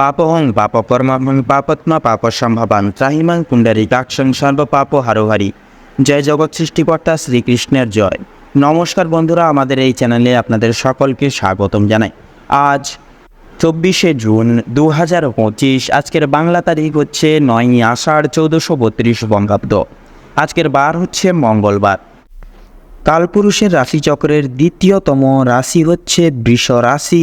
পাপহং পাপ কর্মাহং পাপত্মা পাপ সম্ভবান। ত্রাহিমাং সর্ব পাপ হারোহারি। জয় জগৎ সৃষ্টিকর্তা শ্রীকৃষ্ণের জয়। নমস্কার বন্ধুরা, আমাদের এই চ্যানেলে আপনাদের সকলকে স্বাগতম জানাই। আজ চব্বিশে জুন দু হাজার পঁচিশ, আজকের বাংলা তারিখ হচ্ছে নয়ই আষাঢ় চৌদ্দশো বত্রিশ বঙ্গাব্দ। আজকের বার হচ্ছে মঙ্গলবার। কালপুরুষের রাশিচক্রের দ্বিতীয়তম রাশি হচ্ছে বৃষ রাশি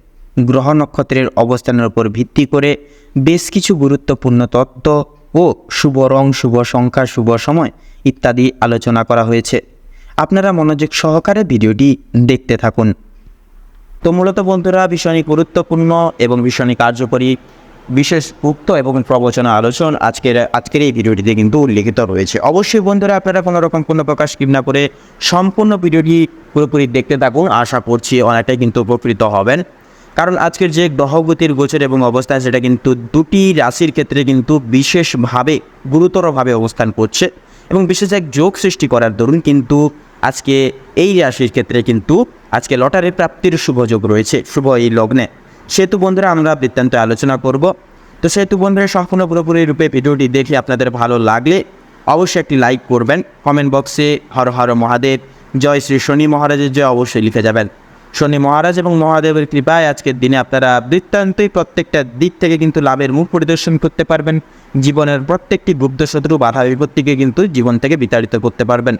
গ্রহ নক্ষত্রের অবস্থানের উপর ভিত্তি করে বেশ কিছু গুরুত্বপূর্ণ তত্ত্ব ও শুভ রং, শুভ সংখ্যা, শুভ সময় ইত্যাদি আলোচনা করা হয়েছে। আপনারা মনোযোগ সহকারে ভিডিওটি দেখতে থাকুন। তো মূলত বন্ধুরা ভীষণই গুরুত্বপূর্ণ এবং ভীষণই কার্যকরী, বিশেষ উক্ত এবং প্রবচনা আলোচনা আজকের আজকের এই ভিডিওটিতে কিন্তু উল্লেখিত রয়েছে। অবশ্যই বন্ধুরা, আপনারা কোনো রকম কোনো প্রকাশ স্কিপ না করে সম্পূর্ণ ভিডিওটি পুরোপুরি দেখতে থাকুন। আশা করছি অনেকটাই কিন্তু উপকৃত হবেন। কারণ আজকের যে গ্রহগতির গোচর এবং অবস্থান সেটা কিন্তু দুটি রাশির ক্ষেত্রে কিন্তু বিশেষভাবে, গুরুতরভাবে অবস্থান করছে এবং বিশেষ এক যোগ সৃষ্টি করার দরুন কিন্তু আজকে এই রাশির ক্ষেত্রে কিন্তু আজকে লটারি প্রাপ্তির শুভ যোগ রয়েছে, শুভ এই লগ্নে। সেহেতু বন্ধুরা, আমরা বৃত্তান্ত আলোচনা করব। তো সেহেতু বন্ধুরা, সম্পূর্ণ পুরোপুরি রূপে ভিডিওটি দেখে আপনাদের ভালো লাগলে অবশ্যই একটি লাইক করবেন। কমেন্ট বক্সে হর হর মহাদেব, জয় শ্রী শনি মহারাজের জয় অবশ্যই লিখে যাবেন। শনি মহারাজ এবং মহাদেবের কৃপায় আজকের দিনে আপনারা বৃত্তান্তই প্রত্যেকটা দিক থেকে কিন্তু লাভের মুখ পরিদর্শন করতে পারবেন। জীবনের প্রত্যেকটি গুপ্ত শত্রু বাধা বিপত্তিকে কিন্তু জীবন থেকে বিতাড়িত করতে পারবেন।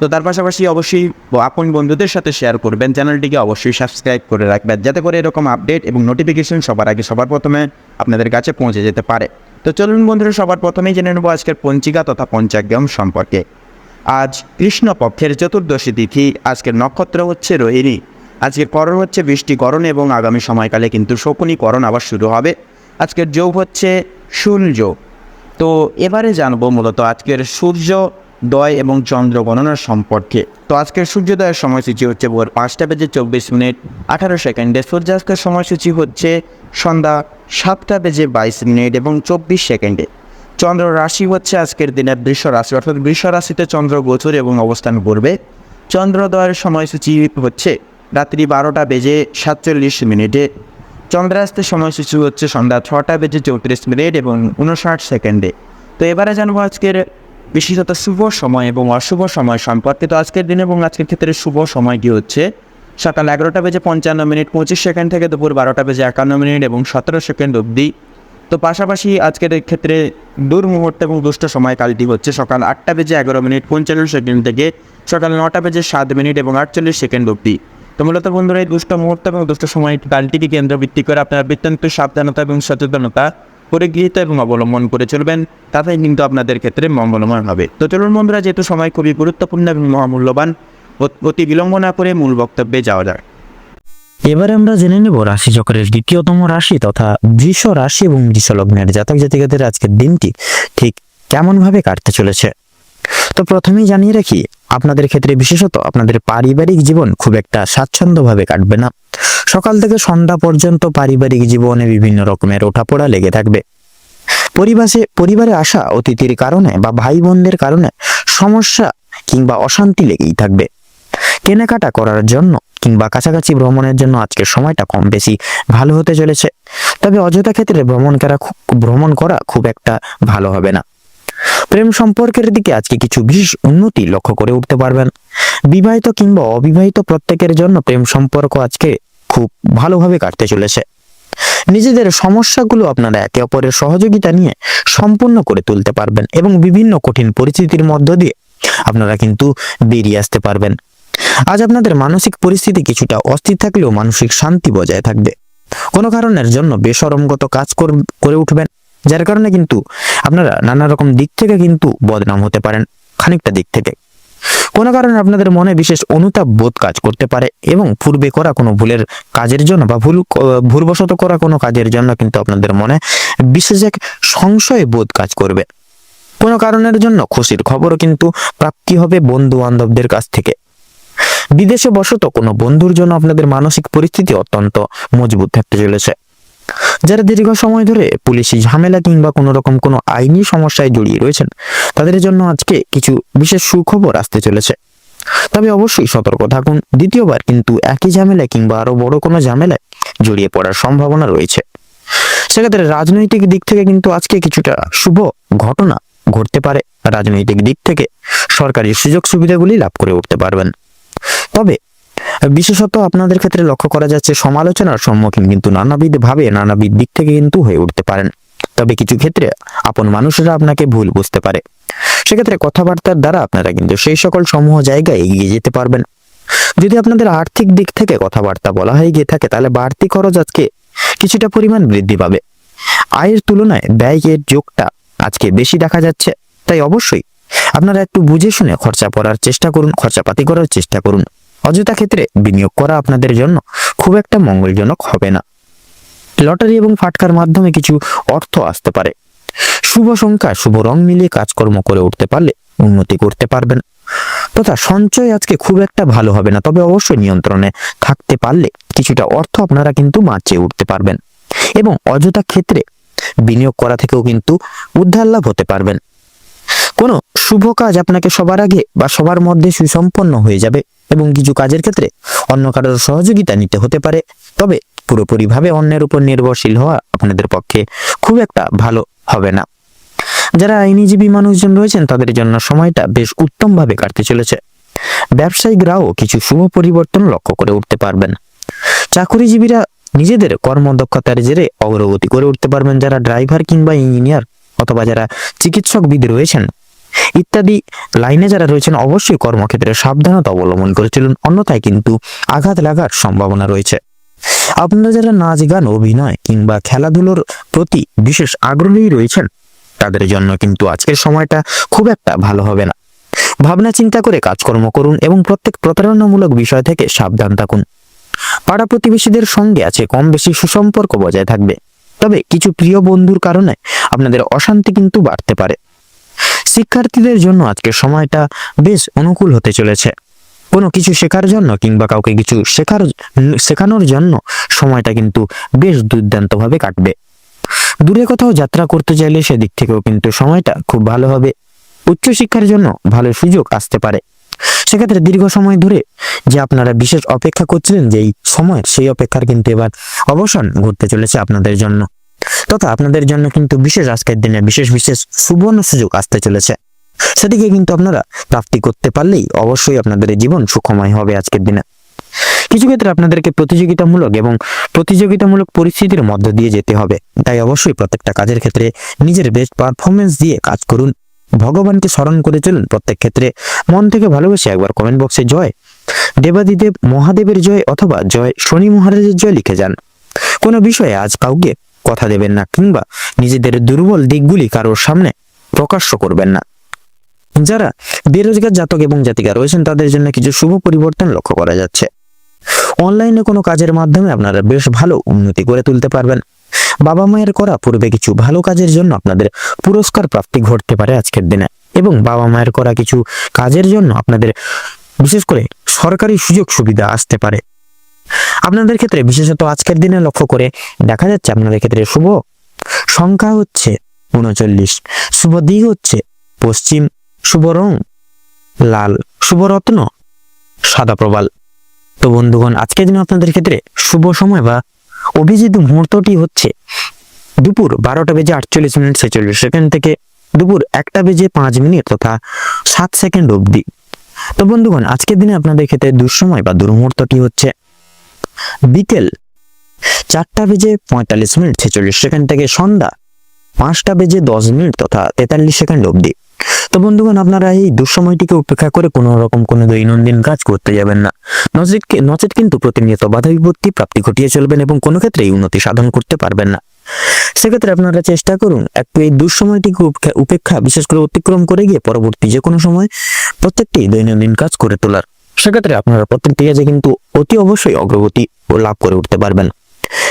তো তার পাশাপাশি অবশ্যই আপন বন্ধুদের সাথে শেয়ার করবেন। চ্যানেলটিকে অবশ্যই সাবস্ক্রাইব করে রাখবেন, যাতে করে এরকম আপডেট এবং নোটিফিকেশন সবার আগে সবার প্রথমে আপনাদের কাছে পৌঁছে যেতে পারে। তো চলুন বন্ধুরা, সবার প্রথমেই জেনে নেব আজকের পঞ্চিকা তথা পঞ্চাগ্রাম সম্পর্কে। আজ কৃষ্ণপক্ষের চতুর্দশী তিথি, আজকের নক্ষত্র হচ্ছে রোহিণী। আজকের করণ হচ্ছে বৃষ্টিকরণ এবং আগামী সময়কালে কিন্তু শকুনীকরণ আবার শুরু হবে। আজকের যোগ হচ্ছে সূর্য। তো এবারে জানব মূলত আজকের সূর্য, দয় এবং চন্দ্র গণনার সম্পর্কে। তো আজকের সূর্যোদয়ের সময়সূচি হচ্ছে ভোর পাঁচটা বেজে চব্বিশ মিনিট, আঠারো সেকেন্ডে। সূর্যাস্তের সময়সূচি হচ্ছে সন্ধ্যা সাতটা বেজে বাইশ মিনিট এবং চব্বিশ সেকেন্ডে। চন্দ্র রাশি হচ্ছে আজকের দিনে বৃষ রাশি, অর্থাৎ বৃষ রাশিতে চন্দ্র গোচর এবং অবস্থান করবে। চন্দ্রোদয়ের সময়সূচি হচ্ছে রাত্রি বারোটা বেজে সাতচল্লিশ মিনিটে। চন্দ্রাস্তের সময়সূচি হচ্ছে সন্ধ্যা ছটা বেজে চৌত্রিশ মিনিট এবং উনষাট সেকেন্ডে। তো এবারে জানব আজকের বিশেষত শুভ সময় এবং অশুভ সময় সম্পর্কে তো আজকের দিন এবং আজকের ক্ষেত্রে শুভ সময়টি হচ্ছে। সকাল এগারোটা বেজে পঞ্চান্ন মিনিট, পঁচিশ সেকেন্ড থেকে দুপুর বারোটা বেজে একান্ন মিনিট এবং সতেরো সেকেন্ড অবধি। তো পাশাপাশি আজকের ক্ষেত্রে দুর্মুহূর্ত এবং দুষ্ট সময়কালটি হচ্ছে সকাল আটটা বেজে এগারো মিনিট, পঞ্চান্ন সেকেন্ড থেকে সকাল নটা বেজে সাত মিনিট এবং আটচল্লিশ সেকেন্ড অবধি। তো মূলত বন্ধুরা, এই দুষ্ট মুহূর্ত এবং দুষ্ট সময় কালটিকে কেন্দ্রভিত্তি করে আপনারা বৃত্তান্ত সাবধানতা এবং সচেতনতা পরিগৃহীত এবং অবলম্বন করে চলবেন। তাতেই কিন্তু আপনাদের ক্ষেত্রে মঙ্গলময় হবে। তো চলুন বন্ধুরা, যেহেতু সময় খুবই গুরুত্বপূর্ণ এবং মহামূল্যবান অতি বিলম্ব না করে মূল বক্তব্যে যাওয়া যায় এবারে আমরা জেনে নেব রাশি চক্রের দ্বিতীয়তম রাশি তথা বৃষ রাশি এবং বৃষ লগ্নের জাতক জাতিকাদের আজকের দিনটি ঠিক কেমন ভাবে কাটতে চলেছে। তো প্রথমেই জানিয়ে রাখি আপনাদের ক্ষেত্রে বিশেষত আপনাদের পারিবারিক জীবন খুব একটা স্বাচ্ছন্দ্যভাবে কাটবে না। সকাল থেকে সন্ধ্যা পর্যন্ত পারিবারিক জীবনে বিভিন্ন রকমের ওঠাপড়া লেগে থাকবে। পরিবারে পরিবারে আসা অতিথির কারণে বা ভাই বোনদের কারণে সমস্যা কিংবা অশান্তি লেগেই থাকবে। কেনাকাটা করার জন্য কিংবা কাছাকাছি ভ্রমণের জন্য আজকের সময়টা কম বেশি ভালো হতে চলেছে। তবে অযথা ক্ষেত্রে ভ্রমণ করা ভ্রমণ করা খুব একটা ভালো হবে না। প্রেম সম্পর্কের দিকে আজকে কিছু বিশেষ উন্নতি লক্ষ্য করে উঠতে পারবেন। বিবাহিত কিংবা অবিবাহিত প্রত্যেকের জন্য প্রেম সম্পর্ক আজকে খুব ভালোভাবে কাটতে চলেছে। নিজেদের সমস্যাগুলো আপনারা একে অপরের সহযোগিতা নিয়ে সম্পূর্ণ করে তুলতে পারবেন এবং বিভিন্ন কঠিন পরিস্থিতির মধ্য দিয়ে আপনারা কিন্তু বেরিয়ে আসতে পারবেন। আজ আপনাদের মানসিক পরিস্থিতি কিছুটা অস্থির থাকলেও মানসিক শান্তি বজায় থাকবে। কোনো কারণের জন্য বেসরমগত কাজ কর- উঠবেন, যার কারণে কিন্তু আপনারা নানা রকম দিক থেকে কিন্তু বদনাম হতে পারেন, খানিকটা দিক থেকে। কোনো কারণে আপনাদের মনে বিশেষ অনুতাপ বোধ কাজ করতে পারে এবং পূর্বে করা কোনো ভুলের কাজের জন্য বা ভুল ভুলবশত করা কোনো কাজের জন্য কিন্তু আপনাদের মনে বিশেষ এক সংশয় বোধ কাজ করবে। কোনো কারণের জন্য খুশির খবরও কিন্তু প্রাপ্তি হবে বন্ধু বান্ধবদের কাছ থেকে। বিদেশে বসত কোনো বন্ধুর জন্য আপনাদের মানসিক পরিস্থিতি অত্যন্ত মজবুত থাকতে চলেছে। যারা দীর্ঘ সময় ধরে পুলিশি ঝামেলা কিংবা কোনো রকম কোনো আইনি সমস্যায় জড়িয়ে রয়েছেন, তাদের জন্য আজকে কিছু বিশেষ সুখবর আসতে চলেছে। তবে অবশ্যই সতর্ক থাকুন, দ্বিতীয়বার কিন্তু একই ঝামেলায় কিংবা আরও বড় কোনো ঝামেলায় জড়িয়ে পড়ার সম্ভাবনা রয়েছে। সেক্ষেত্রে রাজনৈতিক দিক থেকে কিন্তু আজকে কিছুটা শুভ ঘটনা ঘটতে পারে। রাজনৈতিক দিক থেকে সরকারি সুযোগ সুবিধাগুলি লাভ করে উঠতে পারবেন। তবে বিশেষত আপনাদের ক্ষেত্রে লক্ষ্য করা যাচ্ছে, সমালোচনার সম্মুখীন কিন্তু নানাবিধ ভাবে নানাবিধ দিক থেকে কিন্তু হয়ে উঠতে পারেন। তবে কিছু ক্ষেত্রে আপন মানুষেরা আপনাকে ভুল বুঝতে পারে। সেক্ষেত্রে কথাবার্তার দ্বারা আপনারা কিন্তু সেই সকল সমূহ জায়গায় এগিয়ে যেতে পারবেন। যদি আপনাদের আর্থিক দিক থেকে কথাবার্তা বলা হয়ে গিয়ে থাকে, তাহলে বাড়তি খরচ আজকে কিছুটা পরিমাণ বৃদ্ধি পাবে। আয়ের তুলনায় ব্যয়ের যোগটা আজকে বেশি দেখা যাচ্ছে। তাই অবশ্যই আপনারা একটু বুঝে শুনে খরচা করার চেষ্টা করুন, খরচাপাতি করার চেষ্টা করুন। অযথা ক্ষেত্রে বিনিয়োগ করা আপনাদের জন্য খুব একটা মঙ্গলজনক হবে না। লটারি এবং ফাটকার মাধ্যমে কিছু অর্থ আসতে পারে। শুভ সংখ্যা, শুভ রং মিলিয়ে কাজকর্ম করে উঠতে পারলে উন্নতি করতে পারবেন। তথা সঞ্চয় আজকে খুব একটা ভালো হবে না, তবে অবশ্যই নিয়ন্ত্রণে থাকতে পারলে কিছুটা অর্থ আপনারা কিন্তু বাঁচিয়ে উঠতে পারবেন। এবং অযথা ক্ষেত্রে বিনিয়োগ করা থেকেও কিন্তু উদ্ধার লাভ হতে পারবেন। কোনো শুভ কাজ আপনাকে সবার আগে বা সবার মধ্যে সুসম্পন্ন হয়ে যাবে। এবং কিছু কাজের ক্ষেত্রে অন্য কারোর সহযোগিতা নিতে হতে পারে। তবে পুরোপুরিভাবে অন্যের উপর নির্ভরশীল হওয়া আপনাদের পক্ষে খুব একটা ভালো হবে না। যারা আইনজীবী মানুষজন রয়েছেন, তাদের জন্য সময়টা বেশ উত্তমভাবে কাটতে চলেছে। ব্যবসায়িকরাও কিছু শুভ পরিবর্তন লক্ষ্য করে উঠতে পারবেন। চাকরিজীবীরা নিজেদের কর্মদক্ষতার জেরে অগ্রগতি করে উঠতে পারবেন। যারা ড্রাইভার কিংবা ইঞ্জিনিয়ার অথবা যারা চিকিৎসকবিদ রয়েছেন ইত্যাদি লাইনে যারা রয়েছেন অবশ্যই কর্মক্ষেত্রে সাবধানতা অবলম্বন করে চলুন। অন্যথায় কিন্তু আঘাত লাগার সম্ভাবনা রয়েছে। আপনারা যারা নাচ, গান, অভিনয় কিংবা খেলাধুলোর প্রতি বিশেষ আগ্রহী রয়েছেন, তাদের জন্য কিন্তু আজকের সময়টা খুব একটা ভালো হবে না। ভাবনা, চিন্তা করে কাজকর্ম করুন এবং প্রত্যেক প্রতারণামূলক বিষয় থেকে সাবধান থাকুন। পাড়া প্রতিবেশীদের সঙ্গে আছে কম বেশি সুসম্পর্ক বজায় থাকবে। তবে কিছু প্রিয় বন্ধুর কারণে আপনাদের অশান্তি কিন্তু বাড়তে পারে। শিক্ষার্থীদের জন্য আজকের সময়টা বেশ অনুকূল হতে চলেছে। কোনো কিছু শেখার জন্য কিংবা কাউকে কিছু শেখার, শেখানোর জন্য সময়টা কিন্তু বেশ দুর্দান্তভাবে কাটবে। দূরে কোথাও যাত্রা করতে চাইলে সেদিক থেকেও কিন্তু সময়টা খুব ভালো হবে। উচ্চশিক্ষার জন্য ভালো সুযোগ আসতে পারে। সেক্ষেত্রে দীর্ঘ সময় ধরে যে আপনারা বিশেষ অপেক্ষা করছিলেন যে এই সময়ের সেই অপেক্ষার কিন্তু এবার অবসান ঘটতে চলেছে আপনাদের জন্য। তথা আপনাদের জন্য কিন্তু বিশেষ আজকের দিনে বিশেষ বিশেষ সুবর্ণ সুযোগ আসতে চলেছে। সেদিকে কিন্তু আপনারা প্রাপ্তি করতে পারলেই অবশ্যই আপনাদের জীবন সুখময় হবে আজকের দিনে। কিছু ক্ষেত্রে আপনাদেরকে প্রতিযোগিতামূলক এবং প্রতিযোগিতামূলক পরিস্থিতির মধ্য দিয়ে যেতে হবে। তাই অবশ্যই প্রত্যেকটা কাজের ক্ষেত্রে নিজের বেস্ট পারফরমেন্স দিয়ে কাজ করুন। ভগবানকে স্মরণ করে চলুন প্রত্যেক ক্ষেত্রে। মন থেকে ভালোবেসে একবার কমেন্ট বক্সে জয়, দেবাদিদেব মহাদেবের জয় অথবা জয় শনি মহারাজের জয় লিখে যান। কোনো বিষয়ে আজ কাউকে কথা দেবেন না কিংবা নিজেদের দুর্বল দিকগুলি কারোর সামনে প্রকাশ্য করবেন না। যারা বেরোজগার জাতক এবং জাতিকা রয়েছেন, তাদের জন্য কিছু শুভ পরিবর্তন লক্ষ্য করা যাচ্ছে। অনলাইনে কোনো কাজের মাধ্যমে আপনারা বেশ ভালো উন্নতি করে তুলতে পারবেন। বাবা মায়ের করা পূর্বে কিছু ভালো কাজের জন্য আপনাদের পুরস্কার প্রাপ্তি ঘটতে পারে আজকের দিনে এবং বাবা মায়ের করা কিছু কাজের জন্য আপনাদের বিশেষ করে সরকারি সুযোগ সুবিধা আসতে পারে। আপনাদের ক্ষেত্রে, বিশেষত আজকের দিনে লক্ষ্য করে দেখা যাচ্ছে আপনাদের ক্ষেত্রে শুভ সংখ্যা হচ্ছে উনচল্লিশ, শুভ দিক হচ্ছে পশ্চিম, শুভ রং লাল, শুভ রত্ন সাদা প্রবাল। তো বন্ধুগণ, আজকের দিনে আপনাদের ক্ষেত্রে শুভ সময় বা অভিজিৎ মুহূর্তটি হচ্ছে দুপুর বারোটা বেজে আটচল্লিশ মিনিট ছেচল্লিশ সেকেন্ড থেকে দুপুর একটা বেজে পাঁচ মিনিট তথা সাত সেকেন্ড অবধি। তো বন্ধুগণ, আজকের দিনে আপনাদের ক্ষেত্রে দুঃসময় বা দুর্মুহূর্তটি হচ্ছে বিকেল চারটা বেজে পঁয়তাল্লিশ মিনিট, ছেচল্লিশ সেকেন্ড থেকে সন্ধ্যা পাঁচটা বেজে দশ মিনিট তথা তেতাল্লিশ সেকেন্ড অবধি। তো বন্ধুগণ, আপনারা এই দুঃসময়টিকে উপেক্ষা করে কোনো রকম কোনো দৈনন্দিন কাজ করতে যাবেন না। নচেত নচেত কিন্তু প্রতিনিয়ত বাধা বিপত্তি, প্রাপ্তি ঘটিয়ে চলবেন এবং কোনো ক্ষেত্রেই উন্নতি সাধন করতে পারবেন না। সেক্ষেত্রে আপনারা চেষ্টা করুন একটু এই দুঃসময়টিকে উপেক্ষা- উপেক্ষা বিশেষ করে অতিক্রম করে গিয়ে পরবর্তী যে কোনো সময় প্রত্যেকটি দৈনন্দিন কাজ করে তোলার। সেক্ষেত্রে আপনারা প্রত্যেক কাজে কিন্তু অতি অবশ্যই অগ্রগতি ও লাভ করে উঠতে পারবেন।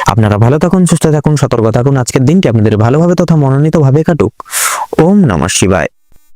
আপনারা ভালো থাকুন, সুস্থ থাকুন, সতর্ক থাকুন। আজকের দিনটি আপনাদের ভালোভাবে তথা মনোনীতভাবে কাটুক। ওম নমঃ শিবায়।